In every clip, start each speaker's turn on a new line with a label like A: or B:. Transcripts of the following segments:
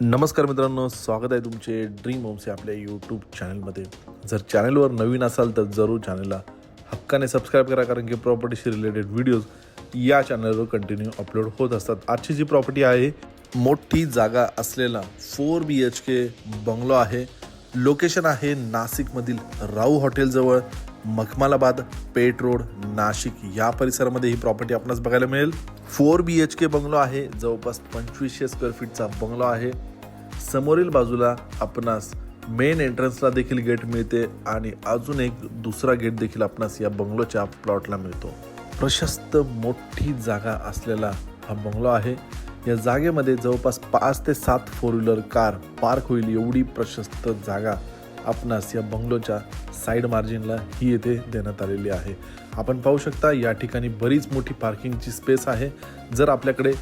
A: नमस्कार मित्रांनो स्वागत आहे तुमचे ड्रीम होम्स या आपल्या यूट्यूब चॅनलमध्ये जर चॅनलवर नवीन असाल तर जरूर चॅनलला हक्काने सबस्क्राईब करा कारण की प्रॉपर्टीशी रिलेटेड व्हिडिओज या चॅनलवर कंटिन्यू अपलोड होत असतात. आजची जी प्रॉपर्टी आहे मोठी जागा असलेला four B H K bungalow आहे. लोकेशन आहे नाशिकमधील राऊ हॉटेलजवळ मखमालाबाद पेट रोड नाशिक या परिसरामध्ये ही प्रॉपर्टी आपणास बघायला मिळेल. Four B H K bungalow आहे. जवळपास पंचवीसशे स्क्वेअर फीटचा बंगलो आहे. समोरील बाजूला आपणास मेन एंट्रन्सला देखील गेट मिळते आणि अजून एक दुसरा गेट देखील आपणास या बंगलोच्या प्लॉटला मिळतो. प्रशस्त मोठी जागा असलेला हा बंगलो आहे. या जागेमध्ये जवळपास पाच ते सात फोर व्हीलर कार पार्क होईल. एवढी प्रशस्त जागा आपणास या बंगलोच्या साईड मार्जिनला ही येथे देण्यात आलेली आहे. आपण पाहू शकता या ठिकाणी बरीच मोठी पार्किंगची स्पेस आहे. जर आपल्याकडे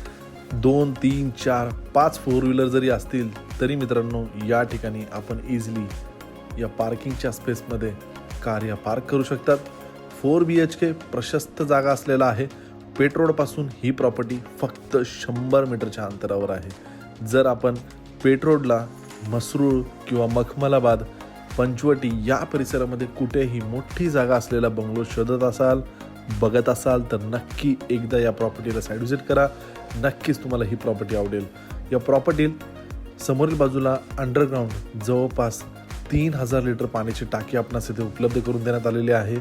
A: दोन तीन चार पाच फोर व्हीलर जरी असतील तरी मित्रांनो या ठिकाणी आपण इझिली या पार्किंगच्या स्पेसमध्ये कार या पार्क करू शकतात. फोर बी एच के प्रशस्त जागा असलेला आहे. पेट्रोडपासून ही प्रॉपर्टी फक्त शंभर मीटरच्या अंतरावर आहे. जर आपण पेट्रोडला मसरूळ किंवा मखमलाबाद पंचवटी या परिसरामध्ये कुठेही मोठी जागा असलेला बंगलो शोधत असाल बघत असाल तर नक्की एकदा या प्रॉपर्टीला साईड व्हिजिट करा. नक्कीच तुम्हाला ही प्रॉपर्टी आवडेल. या प्रॉपर्टीत समोरील बाजूला अंडरग्राऊंड जवळपास तीन हजार लिटर पाण्याची टाकी आपणास इथे उपलब्ध करून देण्यात आलेली आहे.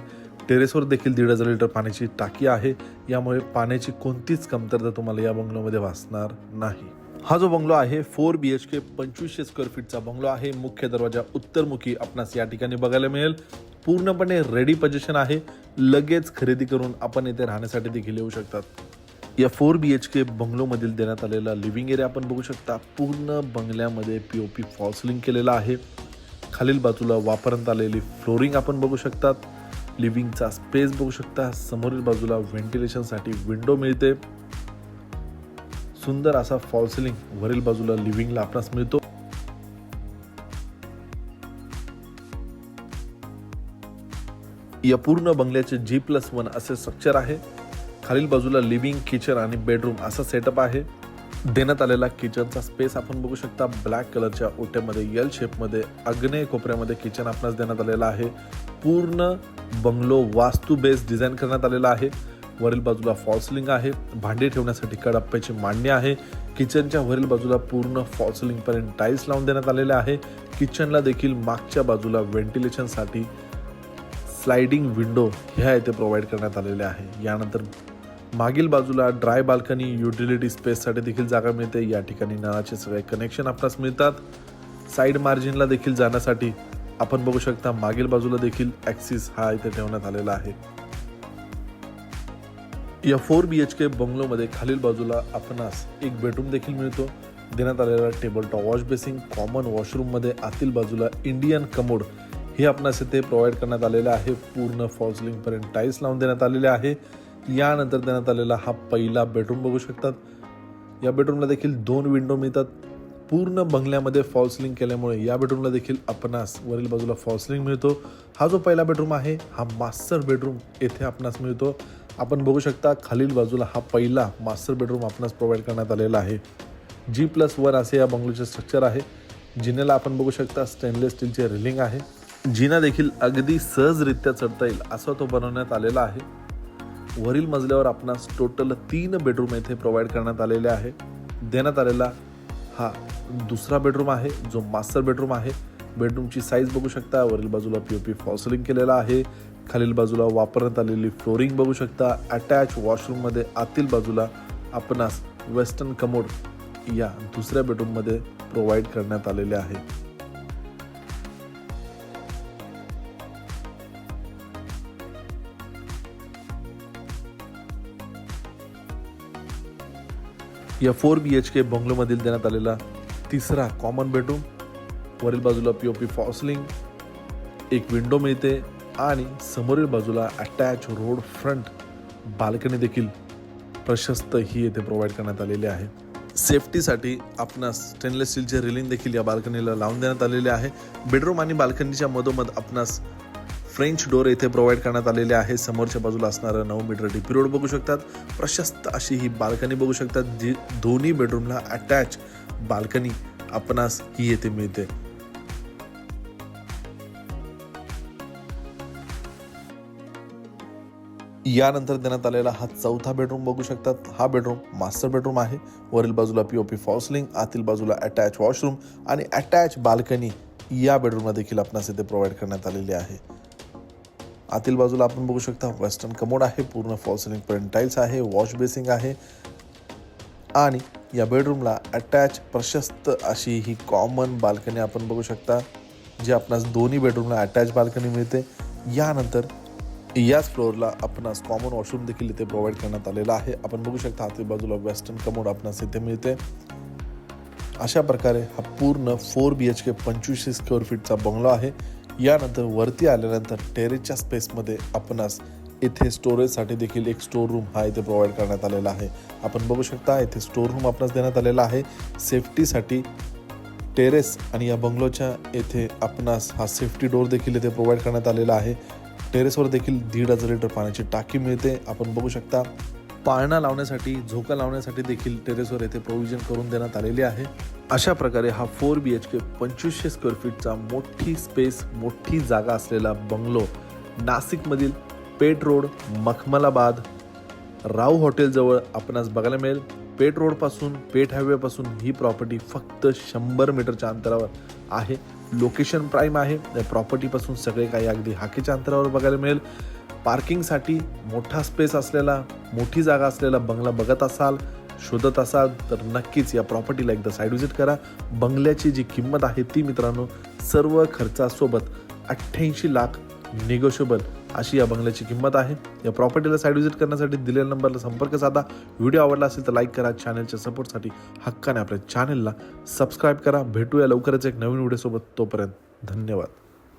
A: टेरेसवर देखील दीड हजार लिटर पाण्याची टाकी आहे. यामुळे पाण्याची कोणतीच कमतरता तुम्हाला या बंगलोमध्ये भासणार नाही. हा जो बंगलो आहे फोर बी एच के पंचवीसशे स्क्वेअर फीटचा बंगलो आहे. मुख्य दरवाजा उत्तरमुखी आपणास या ठिकाणी बघायला मिळेल. पूर्णपणे रेडी पोझिशन आहे. लगेच खरेदी करून आपण येथे राहण्यासाठी देखील येऊ शकतात. या फोर बी एच के बंगलोमधील देण्यात आलेला लिव्हिंग एरिया आपण बघू शकता. पूर्ण बंगल्यामध्ये पी ओ पी फॉल्सलिंग केलेला आहे. खालील बाजूला वापरण्यात आलेली फ्लोरिंग आपण बघू शकतात. लिव्हिंगचा स्पेस बघू शकता. समोरील बाजूला व्हेंटिलेशनसाठी विंडो मिळते. सुंदर असा फॉल सिलिंग वरील बाजूला लिव्हिंगला आपणास मिळतो. या पूर्ण बंगल्याचे जी प्लस वन असे स्ट्रक्चर आहे. खालील बाजूला लिव्हिंग किचन आणि बेडरूम असा सेटअप आहे. देण्यात आलेला किचनचा स्पेस आपण बघू शकता. ब्लॅक कलरच्या ओट्यामध्ये यल शेपमध्ये अग्नेय कोपऱ्यामध्ये किचन आपणास देण्यात आलेला आहे. पूर्ण बंगलो वास्तू बेस डिझाईन करण्यात आलेला आहे. वरील बाजूला फॉल्सलिंग आहे. भांडी ठेवण्यासाठी कडप्प्याची मांडणी आहे. किचनच्या वरील बाजूला पूर्ण फॉल्सलिंगपर्यंत टाईल्स लावून देण्यात आलेले आहे. किचनला देखील मागच्या बाजूला व्हेंटिलेशनसाठी स्लायडिंग विंडो ह्या येथे प्रोव्हाइड करण्यात आलेल्या आहे. यानंतर मागील बाजूला ड्राय बाल्कनी युटिलिटी स्पेससाठी देखील जागा मिळते. या ठिकाणी नळाचे सगळे कनेक्शन आपणास मिळतात. साईड मार्जिनला देखील जाण्यासाठी आपण बघू शकता मागील बाजूला देखील ॲक्सिस हा इथे ठेवण्यात आलेला आहे. या फोर बी एच के बंगलोमध्ये खालील बाजूला आपणास एक बेडरूम देखील मिळतो. देण्यात आलेला table top wash basin common वॉशरूममध्ये आतील बाजूला इंडियन कमोड हे आपणास इथे प्रोव्हाइड करण्यात आलेलं आहे. पूर्ण फॉल्सलिंगपर्यंत टाईल्स लावून देण्यात आलेले आहे. यानंतर देण्यात आलेला हा पहिला बेडरूम बघू शकतात. या बेडरूमला देखील दोन विंडो मिळतात. पूर्ण बंगल्यामध्ये फॉल्सलिंग केल्यामुळे या बेडरूमला देखील आपणास वरील बाजूला फॉल्सलिंग मिळतो. हा जो पहिला बेडरूम आहे हा मास्टर बेडरूम येथे आपणास मिळतो. आपण बघू शकता खालील बाजूला हा पहिला मास्टर बेडरूम आपणास प्रोव्हाइड करण्यात आलेला आहे. जी प्लस वन असे या बंगलोचे स्ट्रक्चर आहे. जिनेला आपण बघू शकता स्टेनलेस स्टीलचे रिलिंग आहे. जिना देखील अगदी सहजरित्या चढता येईल असा तो बनवण्यात आलेला आहे. वरील मजल्यावर आपणास टोटल तीन बेडरूम येथे प्रोव्हाइड करण्यात आलेले आहे. देण्यात आलेला हा दुसरा बेडरूम आहे जो मास्टर बेडरूम आहे. बेडरूमची साईज बघू शकता. वरील बाजूला पी ओ पी फॉसलिंग केलेला आहे. खालील बाजूला वापरण्यात आलेली फ्लोरिंग बघू शकता. अटॅच वॉशरूममध्ये आतील बाजूला आपणास वेस्टर्न कमोड या दुसऱ्या बेडरूममध्ये प्रोव्हाइड करण्यात आलेले आहे. या फोर बी एच के बंगलोमधील देण्यात आलेला तिसरा कॉमन बेडरूम वरील बाजूला पी ओ पी फॉसलिंग एक विंडो मिळते. आणि समोरील बाजूला अटॅच रोड फ्रंट बाल्कनी देखील प्रशस्त ही येथे प्रोव्हाइड करण्यात आलेली आहे. सेफ्टीसाठी आपणास स्टेनलेस स्टीलचे रेलिंग देखील या बाल्कनीला लावून देण्यात आलेले आहे. बेडरूम आणि बाल्कनीच्या मधोमध आपणास फ्रेंच डोर येथे प्रोव्हाइड करण्यात आलेले आहे. समोरच्या बाजूला असणारं नऊ मीटर डीपी रोड बघू शकतात. प्रशस्त अशी ही बाल्कनी बघू शकतात. जी दोन्ही बेडरूमला अटॅच बाल्कनी आपणास ही येथे मिळते. यानंतर देण्यात आलेला हा चौथा बेडरूम बघू शकतात. हा बेडरूम मास्टर बेडरूम आहे. वरील बाजूला पी ओ पी फॉल्सलिंग आतील बाजूला अटॅच वॉशरूम आणि अटॅच बाल्कनी या बेडरूमला देखील आपणास इथे प्रोव्हाइड करण्यात आलेली आहे. आतील बाजूला आपण बघू शकता वेस्टर्न कमोड आहे. पूर्ण फॉल्सलिंग पर्यंत टाईल्स आहे. वॉश बेसिंग आहे. आणि या बेडरूमला अटॅच प्रशस्त अशी ही कॉमन बाल्कनी आपण बघू शकता जी आपणास दोन्ही बेडरूमला अटॅच बाल्कनी मिळते. यानंतर याच फ्लोअरला आपणास कॉमन वॉशरूम देखील इथे प्रोव्हाइड करण्यात आलेला आहे. आपण बघू शकता आतील बाजूला वेस्टर्न कमोड आपणास इथे मिळते. अशा प्रकारे हा पूर्ण फोर बी एच के पंचवीसशे स्क्वेअर फीटचा बंगलो आहे. यानंतर वरती आल्यानंतर टेरेसच्या स्पेसमध्ये आपणास इथे स्टोरेजसाठी देखील एक स्टोर रूम हा इथे प्रोव्हाइड करण्यात आलेला आहे. आपण बघू शकता इथे स्टोर रूम आपणास देण्यात आलेला आहे. सेफ्टीसाठी टेरेस आणि या बंगलोच्या येथे आपणास हा सेफ्टी डोर देखील इथे प्रोव्हाइड करण्यात आलेला आहे. टेरेसवर देखील दीड हजार लिटर पाण्याची टाकी मिळते. आपण बघू शकता पाळणा लावण्यासाठी झोका लावण्यासाठी देखील टेरेसवर येथे प्रोव्हिजन करून देण्यात आलेली आहे. अशा प्रकारे हा फोर बी एच के पंचवीसशे स्क्वेअर फीटचा मोठी स्पेस मोठी जागा असलेला बंगलो नाशिकमधील पेट रोड मखमलाबाद राव हॉटेलजवळ आपणास बघायला मिळेल. पेट रोडपासून पेठ हायवेपासून ही प्रॉपर्टी फक्त शंभर मीटरच्या अंतरावर आहे. लोकेशन प्राईम आहे. प्रॉपर्टीपासून सगळे काही अगदी हाकेच्या अंतरावर बघायला मिळेल. पार्किंगसाठी मोठा स्पेस असलेला मोठी जागा असलेला बंगला बघत असाल शोधत असाल तर नक्कीच या प्रॉपर्टीला एकदा साईड व्हिजिट करा. बंगल्याची जी किंमत आहे ती मित्रांनो सर्व खर्चासोबत अठ्ठ्याऐंशी लाख निगोशिएबल अशी या बंगल्याची किंमत आहे. या प्रॉपर्टीला साईड विजिट करण्यासाठी दिलेल्या नंबरला संपर्क साधा. व्हिडिओ आवडला असेल तर लाईक करा चॅनलच्या सपोर्टसाठी हक्काने आपल्या चॅनलला सबस्क्राईब करा. भेटूया लवकरच एक नवीन व्हिडिओसोबत तोपर्यंत धन्यवाद.